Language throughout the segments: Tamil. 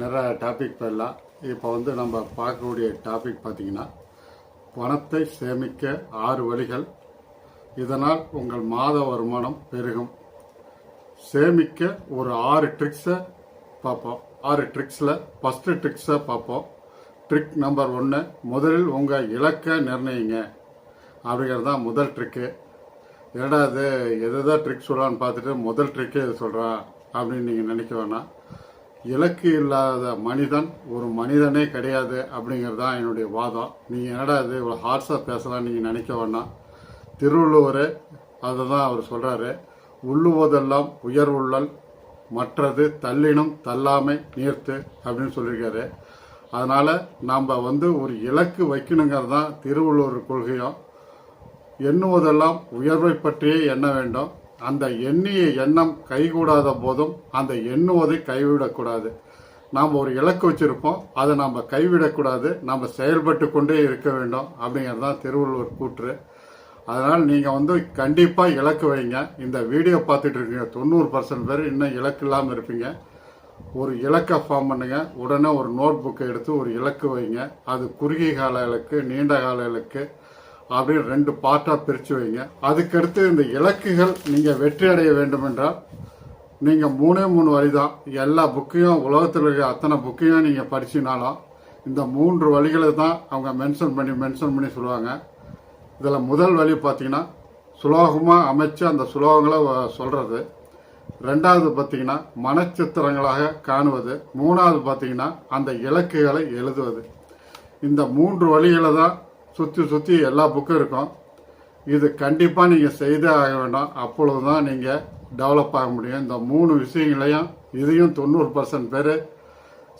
நிறைய டாபிக் போயிடலாம் இப்போ வந்து நம்ம பார்க்கக்கூடிய டாபிக் பார்த்தீங்கன்னா பணத்தை சேமிக்க ஆறு வழிகள். இதனால் உங்கள் மாத வருமானம் பெருகும். சேமிக்க ஒரு ஆறு ட்ரிக்ஸை பார்ப்போம். ஆறு ட்ரிக்ஸில் ஃபஸ்ட்டு ட்ரிக்ஸை பார்ப்போம். ட்ரிக் நம்பர் ஒன்று முதலில் உங்கள் இலக்கை நிர்ணயிங்க. அப்படிங்கிறது தான் முதல் ட்ரிக்கு இரண்டாவது எதுதான் ட்ரிக் சொல்லலான்னு பார்த்துட்டு முதல் ட்ரிக்கே இது சொல்கிறான் அப்படின்னு நீங்கள் நினைக்க வேணாம். இலக்கு இல்லாத மனிதன் ஒரு மனிதனே கிடையாது அப்படிங்கிறது தான் என்னுடைய வாதம். நீங்கள் என்னடா இது இவ்வளோ ஹார்ஸாக பேசலாம் நீங்கள் நினைக்க வேணாம். திருவள்ளுவர் அதை தான் அவர் சொல்கிறாரு உள்ளுவதெல்லாம் உயர்வுள்ளல் மற்றது தள்ளினும் தள்ளாமை நீர்த்து அப்படின்னு சொல்லியிருக்காரு. அதனால் நாம் வந்து ஒரு இலக்கு வைக்கணுங்கிறது தான் திருவள்ளுவர் கொள்கையும். எண்ணுவதெல்லாம் உயர்வை பற்றியே எண்ண வேண்டும். அந்த எண்ணிய எண்ணம் கைகூடாத போதும் அந்த எண்ணுவதை கைவிடக்கூடாது. நாம் ஒரு இலக்கு வச்சிருப்போம். அதை நாம் கைவிடக்கூடாது. நம்ம செயல்பட்டு கொண்டே இருக்க வேண்டும் அப்படிங்கிறது தான் திருவள்ளுவர் கூற்று. அதனால் நீங்கள் வந்து கண்டிப்பாக இலக்கு வைங்க. இந்த வீடியோ பார்த்துட்டு இருக்கீங்க. தொண்ணூறு பர்சன்ட் பேர் இன்னும் இலக்கு இல்லாமல் இருப்பீங்க. ஒரு இலக்கை ஃபார்ம் பண்ணுங்க. உடனே ஒரு நோட் புக்கை எடுத்து ஒரு இலக்கு வைங்க. அது குறுகிய கால இலக்கு நீண்ட கால இலக்கு. அப்படின்னு ரெண்டு பார்ட்டாக பிரித்து வைங்க. அதுக்கடுத்து இந்த இலக்குகள் நீங்கள் வெற்றி அடைய வேண்டும் என்றால் நீங்கள் மூணே மூணு வழி தான் எல்லா புக்கையும் உலகத்தில் இருக்கிற அத்தனை புக்கையும் நீங்கள் படிச்சினாலும் இந்த மூன்று வழிகளை தான் அவங்க மென்ஷன் பண்ணி மென்ஷன் பண்ணி சொல்லுவாங்க. இதில் முதல் வழி பார்த்தீங்கன்னா சுலோகமாக அமைச்சு அந்த சுலோகங்களை சொல்கிறது ரெண்டாவது பார்த்தீங்கன்னா மனச்சித்திரங்களாக காணுவது. மூணாவது பார்த்தீங்கன்னா அந்த இலக்குகளை எழுதுவது. இந்த மூன்று வழிகளை தான் சுற்றி சுற்றி எல்லா புக்கும் இருக்கும். இது கண்டிப்பாக நீங்கள் செய்தே ஆக வேண்டாம். அப்பொழுது தான் நீங்கள் டெவலப் ஆக முடியும். இந்த மூணு விஷயங்களையும் இதையும் தொண்ணூறு பர்சன்ட் பேர்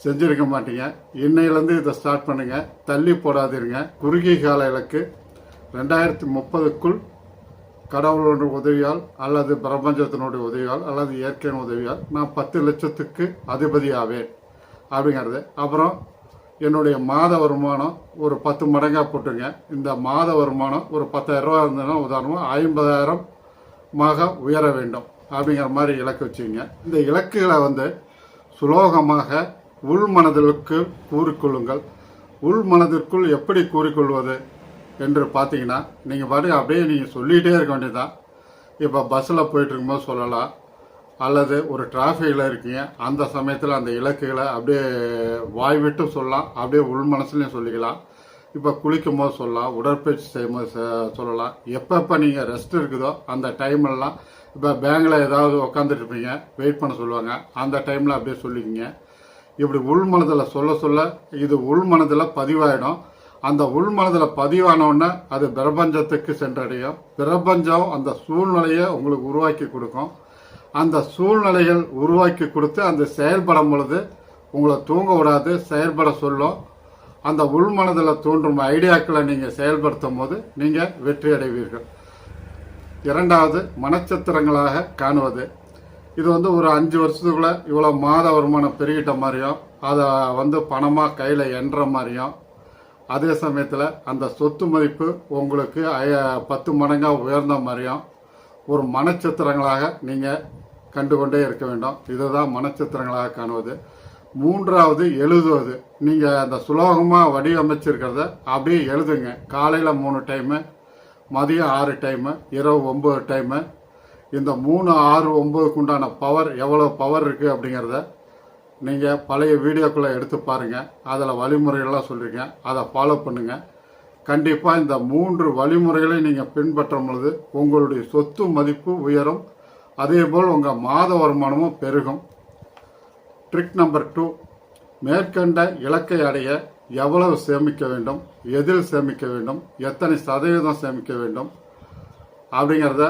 செஞ்சிருக்க மாட்டீங்க. இன்னையிலேருந்து இதை ஸ்டார்ட் பண்ணுங்கள் தள்ளி போடாதீருங்க. குறுகிய கால இலக்கு ரெண்டாயிரத்தி முப்பதுக்குள் கடவுளோட உதவியால் அல்லது பிரபஞ்சத்தினுடைய உதவியால் அல்லது இயற்கையின் உதவியால் நான் பத்து லட்சத்துக்கு அதிபதி ஆவேன் அப்படிங்கிறது. அப்புறம் என்னுடைய மாத வருமானம் ஒரு பத்து மடங்காக போட்டுங்க. இந்த மாத வருமானம் ஒரு பத்தாயிரம் ரூபா இருந்ததுன்னா உதாரணமாக ஐம்பதாயிரம் மாக உயர வேண்டும். அப்படிங்கிற மாதிரி இலக்கு வச்சுங்க இந்த இலக்குகளை வந்து சுலோகமாக உள் மனதிற்கு கூறிக்கொள்ளுங்கள். உள் மனதிற்குள் எப்படி கூறிக்கொள்வது என்று பார்த்தீங்கன்னா நீங்கள் பாட்டு அப்படியே நீங்கள் சொல்லிகிட்டே இருக்க வேண்டியதுதான். இப்போ பஸ்ஸில் போயிட்டு இருக்கும்போது சொல்லலாம். அல்லது ஒரு டிராஃபிக்கில் இருக்கீங்க அந்த சமயத்தில் அந்த இலக்குகளை அப்படியே வாய் விட்டு சொல்லலாம் அப்படியே உள் மனசுலையும் சொல்லிக்கலாம். இப்போ குளிக்கும் போது சொல்லலாம் உடற்பயிற்சி செய்யும் போது சொல்லலாம். எப்பப்போ நீங்கள் ரெஸ்ட் இருக்குதோ அந்த டைம்லாம் இப்போ பேங்கில் ஏதாவது உக்காந்துட்டு இருப்பீங்க வெயிட் பண்ண சொல்லுவாங்க. அந்த டைமில் அப்படியே சொல்லிக்கிங்க. இப்படி உள் மனதில் சொல்ல சொல்ல இது உள் மனதில் பதிவாயிடும். அந்த உள் மனதில் பதிவானவுடனே அது பிரபஞ்சத்துக்கு சென்றடையும். பிரபஞ்சம் அந்த சூழ்நிலையை உங்களுக்கு உருவாக்கி கொடுக்கும். அந்த சூழ்நிலைகள் உருவாக்கி கொடுத்து அந்த செயல்படும் பொழுது உங்களை தூங்க விடாது செயல்பட சொல்லும் அந்த உள்மனதில் தோன்றும் ஐடியாக்களை நீங்கள் செயல்படுத்தும் போது நீங்கள் வெற்றி அடைவீர்கள். இரண்டாவது மனச்சித்திரங்களாக காணுவது. இது வந்து ஒரு அஞ்சு வருஷத்துக்குள்ளே இவ்வளோ மாத வருமானம் பெருகிட்ட மாதிரியும் அதை வந்து பணமாக கையில் எண்ற மாதிரியும் அதே சமயத்தில் அந்த சொத்து மதிப்பு உங்களுக்கு பத்து மடங்காக உயர்ந்த மாதிரியும் ஒரு மனச்சித்திரங்களாக நீங்கள் கண்டுகொண்டே இருக்க வேண்டும். இதுதான் மனச்சித்திரங்களாக காணுவது. மூன்றாவது எழுதுவது. நீங்கள் அந்த சுலோகமாக வடிவமைச்சிருக்கிறத அப்படியே எழுதுங்க. காலையில் மூணு டைமு மதியம் ஆறு டைமு இரவு ஒம்பது டைமு இந்த மூணு ஆறு ஒம்பதுக்கு உண்டான பவர் எவ்வளோ பவர் இருக்குது அப்படிங்கிறத நீங்கள் பழைய வீடியோக்குள்ளே எடுத்து பாருங்கள் அதில் வழிமுறைகள்லாம் சொல்லியிருக்கேன் அதை ஃபாலோ பண்ணுங்கள் கண்டிப்பாக இந்த மூன்று வழிமுறைகளை நீங்கள் பின்பற்றும் பொழுது உங்களுடைய சொத்து மதிப்பு உயரும். அதே போல் உங்கள் மாத வருமானமும் பெருகும். ட்ரிக் நம்பர் டூ மேற்கண்ட இலக்கை அடைய எவ்வளவு சேமிக்க வேண்டும்? எதில் சேமிக்க வேண்டும்? எத்தனை சதவீதம் சேமிக்க வேண்டும்? அப்படிங்கிறத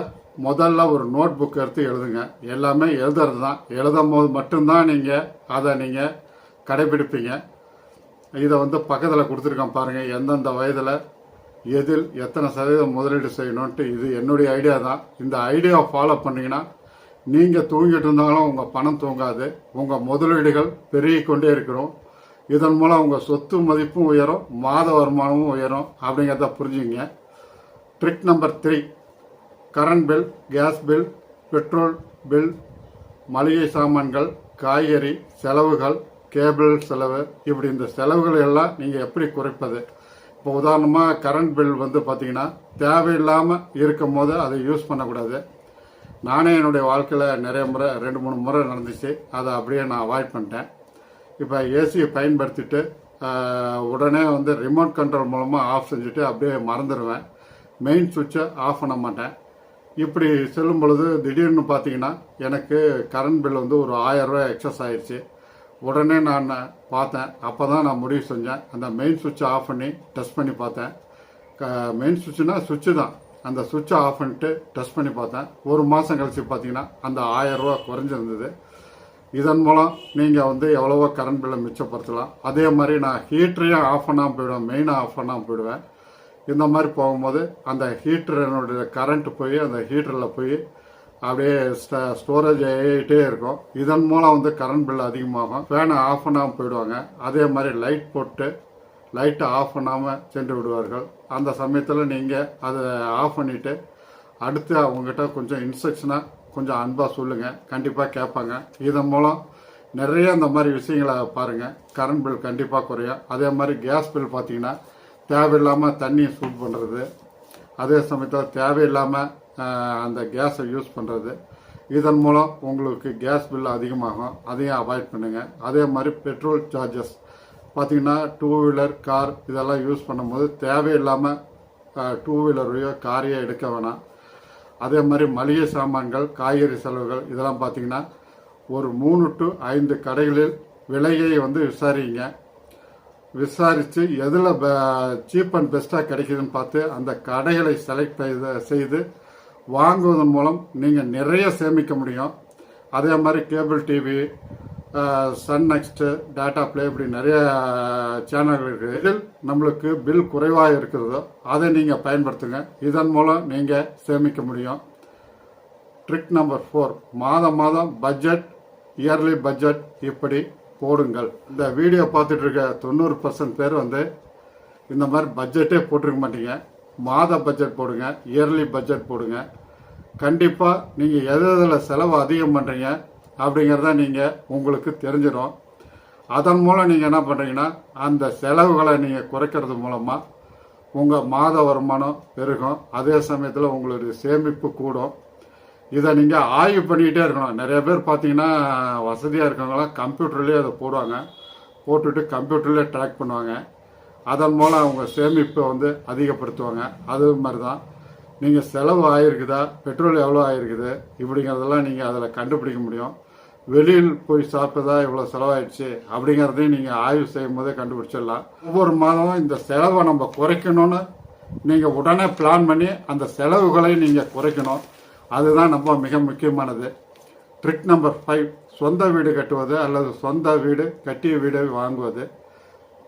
முதல்ல ஒரு நோட் புக் எடுத்து எழுதுங்க. எல்லாமே எழுதுறது தான். எழுதும் போது மட்டும்தான் நீங்கள் அதை நீங்கள் கடைபிடிப்பீங்க இதை வந்து பக்கத்தில் கொடுத்துருக்கேன் பாருங்கள் எந்தெந்த வயதில் எதில் எத்தனை சதவீதம் முதலீடு செய்யணுன்ட்டு இது என்னுடைய ஐடியா தான். இந்த ஐடியாவை ஃபாலோ பண்ணிங்கன்னா நீங்கள் தூங்கிட்டு இருந்தாலும் உங்கள் பணம் தூங்காது. உங்கள் முதலீடுகள் பெருகி கொண்டே இருக்கிறோம். இதன் மூலம் உங்கள் சொத்து மதிப்பும் உயரும் மாத வருமானமும் உயரும் அப்படிங்கிறத புரிஞ்சுங்க. Trick number three current bill gas bill petrol bill மளிகை சாமான்கள் காய்கறி செலவுகள் கேபிள் செலவு. இப்படி இந்த செலவுகளை எல்லாம் நீங்கள் எப்படி குறைப்பது? இப்போ உதாரணமாக கரண்ட் பில் வந்து பார்த்தீங்கன்னா தேவையில்லாமல் இருக்கும் போது அதை யூஸ் பண்ணக்கூடாது. நானே என்னுடைய வாழ்க்கையில் நிறைய முறை ரெண்டு மூணு முறை நடந்துச்சு. அதை அப்படியே நான் அவாய்ட் பண்ணிட்டேன். இப்போ ஏசியை பயன்படுத்திட்டு உடனே வந்து ரிமோட் கண்ட்ரோல் மூலமாக ஆஃப் செஞ்சுட்டு அப்படியே மறந்துடுவேன் மெயின் சுவிட்சை ஆஃப் பண்ண மாட்டேன். இப்படி செல்லும் பொழுது திடீர்னு பார்த்தீங்கன்னா எனக்கு கரண்ட் பில் வந்து ஒரு ஆயிரம் ரூபாய் எக்ஸஸ் ஆயிடுச்சு உடனே நான் பார்த்தேன். அப்போ தான் நான் முடிவு செஞ்சேன். அந்த மெயின் சுவிட்சை ஆஃப் பண்ணி டெஸ்ட் பண்ணி பார்த்தேன். மெயின் சுவிட்சுனா சுவிட்சு தான். அந்த சுவிட்சை ஆஃப் பண்ணிட்டு டெஸ்ட் பண்ணி பார்த்தேன். ஒரு மாதம் கழிச்சு பார்த்தீங்கன்னா அந்த ஆயரூவா குறைஞ்சிருந்தது. இதன் மூலம் நீங்கள் வந்து எவ்வளவோ கரண்ட் பில்லை மிச்சப்படுத்தலாம். அதே மாதிரி நான் ஹீட்டரையும் ஆஃப் பண்ணாமல் போயிடுவேன். மெயினாக ஆஃப் பண்ணாமல் போயிடுவேன். இந்த மாதிரி போகும்போது அந்த ஹீட்டரனுடைய கரண்ட் போய் அந்த ஹீட்டரில் போய் அப்படியே ஸ்டோரேஜ் ஆகிட்டே இருக்கும். இதன் மூலம் வந்து கரண்ட் பில் அதிகமாகும். ஃபேனை ஆஃப் பண்ணாமல் போயிடுவாங்க. அதே மாதிரி லைட் போட்டு லைட்டை ஆஃப் பண்ணாமல் சென்று விடுவார்கள். அந்த சமயத்தில் நீங்கள் அதை ஆஃப் பண்ணிவிட்டு அடுத்து அவங்ககிட்ட கொஞ்சம் இன்ஸ்ட்ரக்ஷனாக கொஞ்சம் அன்பாக சொல்லுங்கள் கண்டிப்பாக கேட்பாங்க. இதன் மூலம் நிறைய இந்த மாதிரி விஷயங்களை பாருங்கள் கரண்ட் பில் கண்டிப்பாக குறையும். அதே மாதிரி கேஸ் பில் பார்த்தீங்கன்னா தேவையில்லாமல் தண்ணியை சூட் பண்ணுறது அதே சமயத்தில் தேவையில்லாமல் அந்த கேஸை யூஸ் பண்ணுறது இதன் மூலம் உங்களுக்கு கேஸ் பில் அதிகமாகும். அதையும் அவாய்ட் பண்ணுங்கள் அதே மாதிரி பெட்ரோல் சார்ஜஸ் பார்த்தீங்கன்னா டூ வீலர் கார் இதெல்லாம் யூஸ் பண்ணும்போது தேவையில்லாமல் டூ வீலரையோ காரையோ எடுக்க வேணாம். அதே மாதிரி மளிகை சாமான்கள் காய்கறி செலவுகள் இதெல்லாம் பார்த்தீங்கன்னா ஒரு மூணு டு ஐந்து கடைகளில் விலையை வந்து விசாரிங்க. விசாரித்து எதில் சீப் அண்ட் பெஸ்ட்டாக கிடைக்குதுன்னு பார்த்து அந்த கடைகளை செலக்ட் செய்து வாங்குவதன் மூலம் நீங்கள் நிறைய சேமிக்க முடியும். அதே மாதிரி cable TV Sun next data play இப்படி நிறைய சேனல்கள் இருக்குது இதில் நம்மளுக்கு பில் குறைவாக இருக்கிறதோ அதை நீங்கள் பயன்படுத்துங்க. இதன் மூலம் நீங்கள் சேமிக்க முடியும். ட்ரிக் நம்பர் ஃபோர் மாதம் மாதம் பட்ஜெட் இயர்லி பட்ஜெட் இப்படி போடுங்கள். இந்த வீடியோ பார்த்துட்டு இருக்க தொண்ணூறு பர்சன்ட் பேர் வந்து இந்த மாதிரி பட்ஜெட்டே போட்டிருக்க மாட்டீங்க. மாத பட்ஜெட் போடுங்க இயர்லி பட்ஜெட் போடுங்க. கண்டிப்பாக நீங்கள் எது எதில் செலவு அதிகம் பண்ணுறீங்க அப்படிங்கிறத நீங்கள் உங்களுக்கு தெரிஞ்சிடும். அதன் மூலம் நீங்கள் என்ன பண்ணுறீங்கன்னா அந்த செலவுகளை நீங்கள் குறைக்கிறது மூலமாக உங்கள் மாத வருமானம் பெருகும். அதே சமயத்தில் உங்களுடைய சேமிப்பு கூடும். இதை நீங்கள் ஆய்வு பண்ணிக்கிட்டே இருக்கணும். நிறைய பேர் பார்த்தீங்கன்னா வசதியாக இருக்கவங்களாம் கம்ப்யூட்டர்லேயே அதை போடுவாங்க. போட்டுட்டு கம்ப்யூட்டர்லேயே ட்ராக் பண்ணுவாங்க. அதன் மூலம் அவங்க சேமிப்பை வந்து அதிகப்படுத்துவாங்க. அது மாதிரி தான் நீங்கள் செலவு ஆகிருக்குதா பெட்ரோல் எவ்வளோ ஆகிருக்குது இப்படிங்கிறதெல்லாம் நீங்கள் அதில் கண்டுபிடிக்க முடியும். வெளியில் போய் சாப்பிட்டதா இவ்வளோ செலவாயிடுச்சு அப்படிங்கிறதையும் நீங்கள் ஆய்வு செய்யும் போதே கண்டுபிடிச்சிடலாம். ஒவ்வொரு மாதமும் இந்த செலவை நம்ம குறைக்கணும்னு நீங்கள் உடனே பிளான் பண்ணி அந்த செலவுகளை நீங்கள் குறைக்கணும். அதுதான் நம்ம மிக முக்கியமானது. ட்ரிக் நம்பர் ஃபைவ் சொந்த வீடு கட்டுவது அல்லது சொந்த வீடு கட்டிய வீடு வாங்குவது.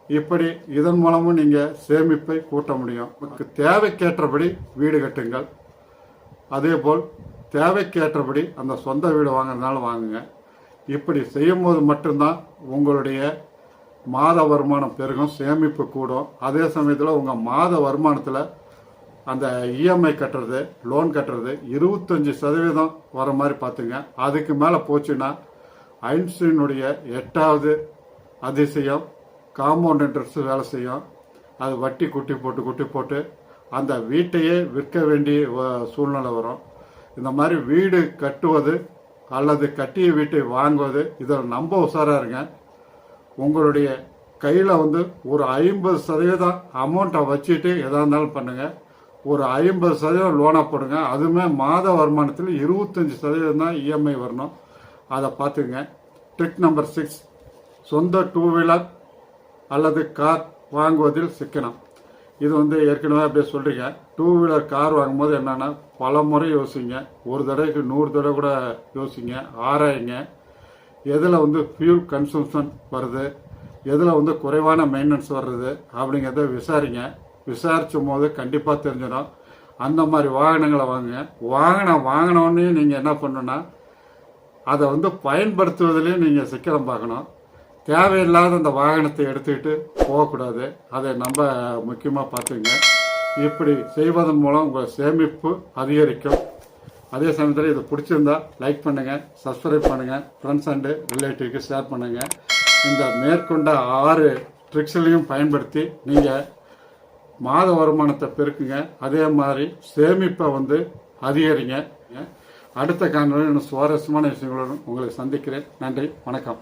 இப்படி இதன் மூலமும் நீங்கள் சேமிப்பை கூட்ட முடியும். உங்களுக்கு தேவைக்கேற்றபடி வீடு கட்டுங்கள். அதேபோல் தேவைக்கேற்றபடி அந்த சொந்த வீடு வாங்குறதுனால வாங்குங்க. இப்படி செய்யும்போது மட்டும்தான் உங்களுடைய மாத வருமானம் பெருகும் சேமிப்பு கூடும். அதே சமயத்தில் உங்கள் மாத வருமானத்தில் அந்த இஎம்ஐ கட்டுறது லோன் கட்டுறது இருபத்தஞ்சி சதவீதம் வர மாதிரி பார்த்துங்க. அதுக்கு மேலே போச்சுன்னா ஐன்ஸ்டீனுடைய எட்டாவது அதிசயம் காம்பவுண்ட் இன்ட்ரெஸ்ட் வேலை செய்யும். அது வட்டி குட்டி போட்டு குட்டி போட்டு அந்த வீட்டையே விற்க வேண்டிய சூழ்நிலை வரும். இந்த மாதிரி வீடு கட்டுவது அல்லது கட்டிய வீட்டை வாங்குவது இதில் நம்ப உஷாராக இருங்க. உங்களுடைய கையில் வந்து ஒரு ஐம்பது சதவீதம் அமௌண்ட்டை வச்சுட்டு எதாக இருந்தாலும் பண்ணுங்கள் ஒரு ஐம்பது சதவீதம் லோனாக போடுங்க. அதுவுமே மாத வருமானத்தில் இருபத்தஞ்சி சதவீதம் தான் இஎம்ஐ வரணும். அதை பார்த்துங்க ட்ரிக் நம்பர் சிக்ஸ். சொந்த டூ வீலர் அல்லது கார் வாங்குவதில் சிக்கனம். இது வந்து ஏற்கனவே அப்படியே சொல்கிறீங்க டூ வீலர் கார் வாங்கும்போது என்னென்னா பல முறை யோசிங்க. ஒரு தடவைக்கு நூறு தடவை கூட யோசிங்க. ஆராயுங்க. எதில் வந்து ஃபியூல் கன்சம்ஷன் வருது? எதில் வந்து குறைவான மெயின்டெனன்ஸ் வர்றது? அப்படிங்கிறத விசாரிங்க. விசாரிச்சும் போது கண்டிப்பாக தெரிஞ்சிடும். அந்த மாதிரி வாகனங்களை வாங்குங்க. வாகனம் வாங்கினோடனே நீங்கள் என்ன பண்ணுன்னா அதை வந்து பயன்படுத்துவதிலையும் நீங்கள் சிக்கனம் பார்க்கணும். தேவையில்லாத அந்த வாகனத்தை எடுத்துக்கிட்டு போகக்கூடாது. அதை நம்ம முக்கியமாக பார்த்துங்க. இப்படி செய்வதன் மூலம் உங்கள் சேமிப்பு அதிகரிக்கும். அதே சமயத்தில் இது பிடிச்சிருந்தா லைக் பண்ணுங்கள் சப்ஸ்கிரைப் பண்ணுங்கள் ஃப்ரெண்ட்ஸ் அண்டு ரிலேட்டிவ்க்கு ஷேர் பண்ணுங்கள் இந்த மேற்கொண்ட ஆறு ட்ரிக்ஸ்லையும் பயன்படுத்தி நீங்கள் மாத வருமானத்தை பெருக்குங்க. அதே மாதிரி சேமிப்பை வந்து அதிகரிங்க. அடுத்த காணொலியில் இன்னும் சுவாரஸ்யமான விஷயங்களுடன் உங்களை சந்திக்கிறேன். நன்றி வணக்கம்.